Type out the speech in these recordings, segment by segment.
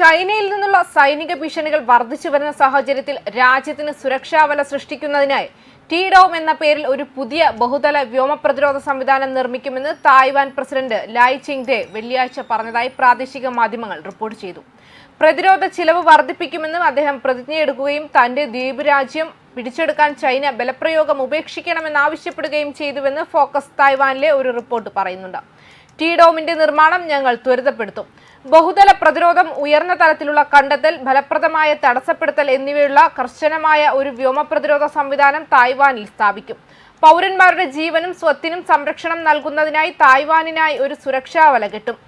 ചൈനയിൽ നിന്നുള്ള സൈനിക ഭീഷണികൾ വർദ്ധിച്ചു വരുന്ന സാഹചര്യത്തിൽ രാജ്യത്തിന് സുരക്ഷാ വല സൃഷ്ടിക്കുന്നതിനായി ടീഡോം എന്ന പേരിൽ ഒരു പുതിയ ബഹുതല വ്യോമ പ്രതിരോധ സംവിധാനം നിർമ്മിക്കുമെന്ന് Taiwan president Lai Ching te വെള്ളിയാഴ്ച പറഞ്ഞതായി പ്രാദേശിക മാധ്യമങ്ങൾ റിപ്പോർട്ട് ചെയ്തു. പ്രതിരോധ ചിലവ് വർദ്ധിപ്പിക്കുമെന്നും അദ്ദേഹം പ്രതിജ്ഞയെടുക്കുകയും തന്റെ ദ്വീപ് രാജ്യം പിടിച്ചെടുക്കാൻ ചൈന ബലപ്രയോഗം ഉപേക്ഷിക്കണമെന്ന് ആവശ്യപ്പെടുകയും ചെയ്തുവെന്ന് ഫോക്കസ് തായ്വാനിലെ ഒരു റിപ്പോർട്ട് പറയുന്നുണ്ട്. ടി ഡോമിന്റെ നിർമ്മാണം ഞങ്ങൾ ത്വരിതപ്പെടുത്തും. ബഹുതല പ്രതിരോധം ഉയർന്ന തലത്തിലുള്ള കണ്ടെത്തൽ ഫലപ്രദമായ തടസ്സപ്പെടുത്തൽ എന്നിവയുള്ള കർശനമായ ഒരു വ്യോമ പ്രതിരോധ സംവിധാനം തായ്വാനിൽ സ്ഥാപിക്കും. പൗരന്മാരുടെ ജീവനും സ്വത്തിനും സംരക്ഷണം നൽകുന്നതിനായി തായ്വാനിനായി ഒരു സുരക്ഷാ വല കെട്ടും.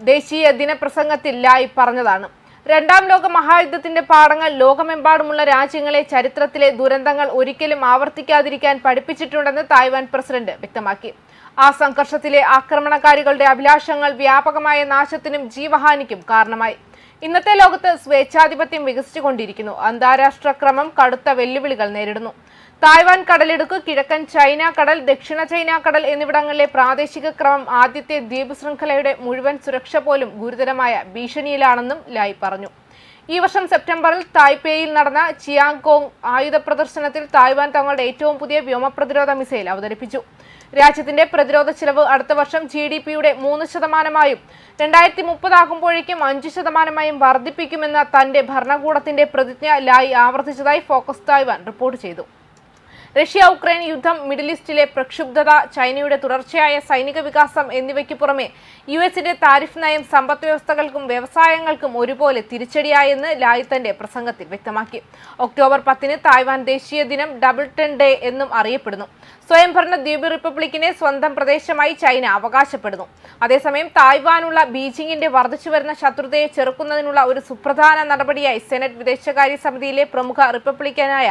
ദേശീയ ദിനപ്രസംഗത്തിൽ ലായി പറഞ്ഞതാണ്. രണ്ടാം ലോക മഹായുദ്ധത്തിന്റെ പാഠങ്ങൾ ലോകമെമ്പാടുമുള്ള രാജ്യങ്ങളെ ചരിത്രത്തിലെ ദുരന്തങ്ങൾ ഒരിക്കലും ആവർത്തിക്കാതിരിക്കാൻ പഠിപ്പിച്ചിട്ടുണ്ടെന്ന് തായ്വാൻ പ്രസിഡന്റ് വ്യക്തമാക്കി. ആ സംഘർഷത്തിലെ ആക്രമണകാരികളുടെ അഭിലാഷങ്ങൾ വ്യാപകമായ നാശത്തിനും ജീവഹാനിക്കും കാരണമായി. ഇന്നത്തെ ലോകത്ത് സ്വേച്ഛാധിപത്യം വികസിച്ചുകൊണ്ടിരിക്കുന്നു. അന്താരാഷ്ട്ര ക്രമം കടുത്ത വെല്ലുവിളികൾ നേരിടുന്നു. തായ്വാൻ കടലിടുക്ക് കിഴക്കൻ ചൈന കടൽ ദക്ഷിണ ചൈന കടൽ എന്നിവിടങ്ങളിലെ പ്രാദേശിക ക്രമം ആദ്യത്തെ ദ്വീപ് ശൃംഖലയുടെ മുഴുവൻ സുരക്ഷ പോലും ഗുരുതരമായ ഭീഷണിയിലാണെന്നും ലായ് പറഞ്ഞു. ഈ വർഷം സെപ്റ്റംബറിൽ തായ്പേയിൽ നടന്ന ചിയാങ്കോങ് ആയുധ പ്രദർശനത്തിൽ തായ്വാൻ തങ്ങളുടെ ഏറ്റവും പുതിയ വ്യോമ പ്രതിരോധ മിസൈൽ അവതരിപ്പിച്ചു. രാജ്യത്തിന്റെ പ്രതിരോധ ചിലവ് അടുത്ത വർഷം ജി ഡി പിയുടെ മൂന്ന് ശതമാനമായും രണ്ടായിരത്തി മുപ്പതാകുമ്പോഴേക്കും അഞ്ച് ശതമാനമായും വർദ്ധിപ്പിക്കുമെന്ന തന്റെ ഭരണകൂടത്തിന്റെ പ്രതിജ്ഞ ലായി ആവർത്തിച്ചതായി ഫോക്കസ് തായ്വാൻ റിപ്പോർട്ട് ചെയ്തു. റഷ്യ ഉക്രൈൻ യുദ്ധം മിഡിൽ ഈസ്റ്റിലെ പ്രക്ഷുബ്ധത ചൈനയുടെ തുടർച്ചയായ സൈനിക വികാസം എന്നിവയ്ക്ക് പുറമെ യു എസിന്റെ താരിഫ് നയം സമ്പദ് വ്യവസ്ഥകൾക്കും വ്യവസായങ്ങൾക്കും ഒരുപോലെ തിരിച്ചടിയായെന്ന് ലായ് പ്രസംഗത്തിൽ വ്യക്തമാക്കി. ഒക്ടോബർ പത്തിന് തായ്വാൻ ദേശീയ ദിനം ഡബിൾ ടെൻ ഡേ എന്നും അറിയപ്പെടുന്നു. സ്വയംഭരണ ദ്വീപ് റിപ്പബ്ലിക്കിനെ സ്വന്തം പ്രദേശമായി ചൈന അവകാശപ്പെടുന്നു. അതേസമയം തായ്വാനുള്ള ബീജിംഗിന്റെ വർദ്ധിച്ചുവരുന്ന ശത്രുതയെ ചെറുക്കുന്നതിനുള്ള ഒരു സുപ്രധാന നടപടിയായി സെനറ്റ് വിദേശകാര്യ സമിതിയിലെ പ്രമുഖ റിപ്പബ്ലിക്കനായ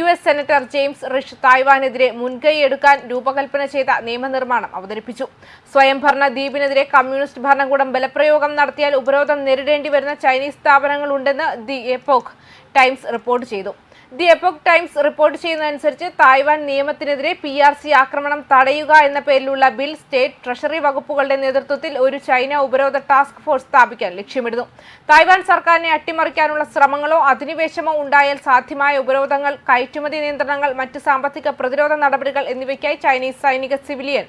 U S senator James Risch തായ്വാനെതിരെ മുൻകൈയെടുക്കാൻ രൂപകൽപ്പന ചെയ്ത നിയമനിർമ്മാണം അവതരിപ്പിച്ചു. സ്വയംഭരണ ദ്വീപിനെതിരെ കമ്മ്യൂണിസ്റ്റ് ഭരണകൂടം ബലപ്രയോഗം നടത്തിയാൽ ഉപരോധം നേരിടേണ്ടി വരുന്ന ചൈനീസ് സ്ഥാപനങ്ങളുണ്ടെന്ന് ദി എപ്പോക്ക് ടൈംസ് റിപ്പോർട്ട് ചെയ്തു. ദി എപ്പോക് ടൈംസ് റിപ്പോർട്ട് ചെയ്യുന്നതനുസരിച്ച് തായ്വാൻ നിയമത്തിനെതിരെ പി ആർ സി ആക്രമണം തടയുക എന്ന പേരിലുള്ള ബിൽ സ്റ്റേറ്റ് ട്രഷറി വകുപ്പുകളുടെ നേതൃത്വത്തിൽ ഒരു ചൈന ഉപരോധ ടാസ്ക് ഫോഴ്സ് സ്ഥാപിക്കാൻ ലക്ഷ്യമിടുന്നു. തായ്വാൻ സർക്കാരിനെ അട്ടിമറിക്കാനുള്ള ശ്രമങ്ങളോ അധിനിവേശമോ ഉണ്ടായാൽ സാധ്യമായ ഉപരോധങ്ങൾ കയറ്റുമതി നിയന്ത്രണങ്ങൾ മറ്റ് സാമ്പത്തിക പ്രതിരോധ നടപടികൾ എന്നിവയ്ക്കായി ചൈനീസ് സൈനിക സിവിലിയൻ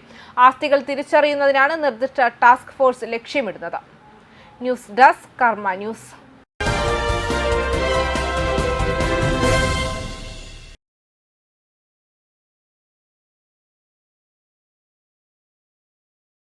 ആസ്തികൾ തിരിച്ചറിയുന്നതിനാണ് നിർദ്ദിഷ്ട ടാസ്ക് ഫോഴ്സ് ലക്ഷ്യമിടുന്നത്. News desk Karma news.